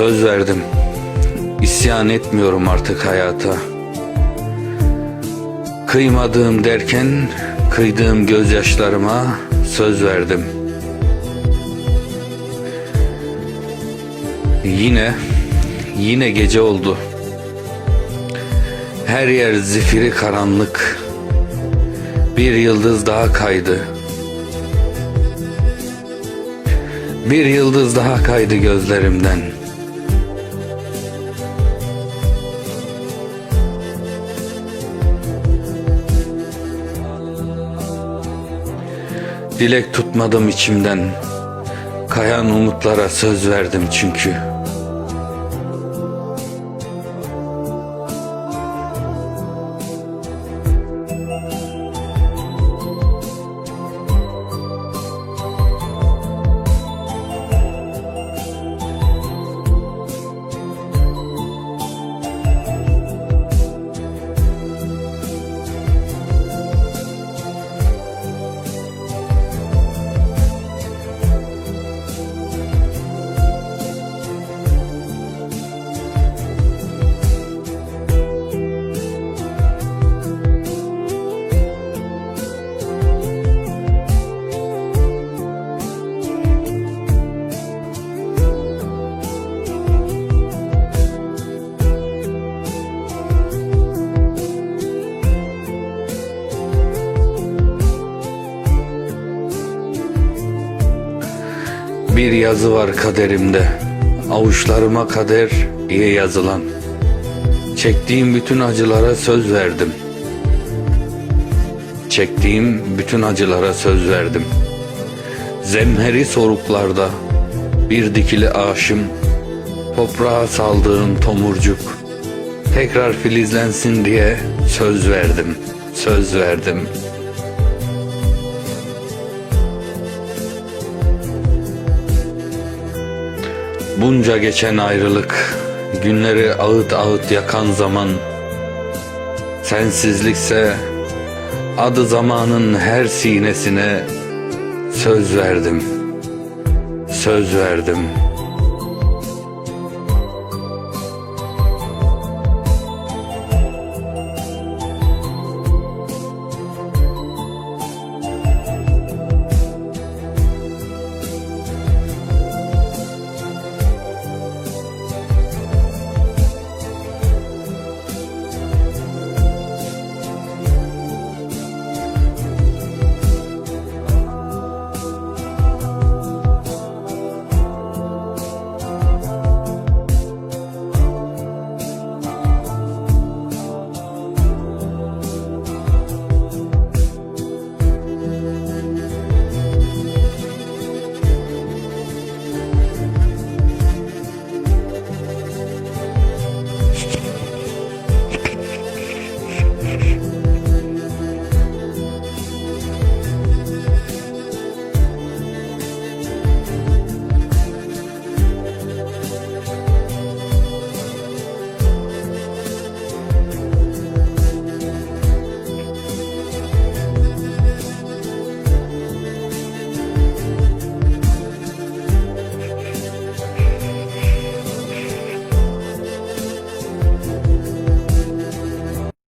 Söz verdim. İsyan etmiyorum artık hayata. Kıymadığım derken kıydığım gözyaşlarıma söz verdim. Yine yine gece oldu. Her yer zifiri karanlık. Bir yıldız daha kaydı. Bir yıldız daha kaydı gözlerimden. Dilek tutmadım içimden. Kayan umutlara söz verdim çünkü. Bir yazı var kaderimde. Avuçlarıma kader diye yazılan. Çektiğim bütün acılara söz verdim. Çektiğim bütün acılara söz verdim. Zemheri soruklarda bir dikili aşım, toprağa saldığım tomurcuk. Tekrar filizlensin diye söz verdim, söz verdim.'' Bunca geçen ayrılık, günleri ağıt ağıt yakan zaman, sensizlikse adı zamanın her sinesine söz verdim, söz verdim.''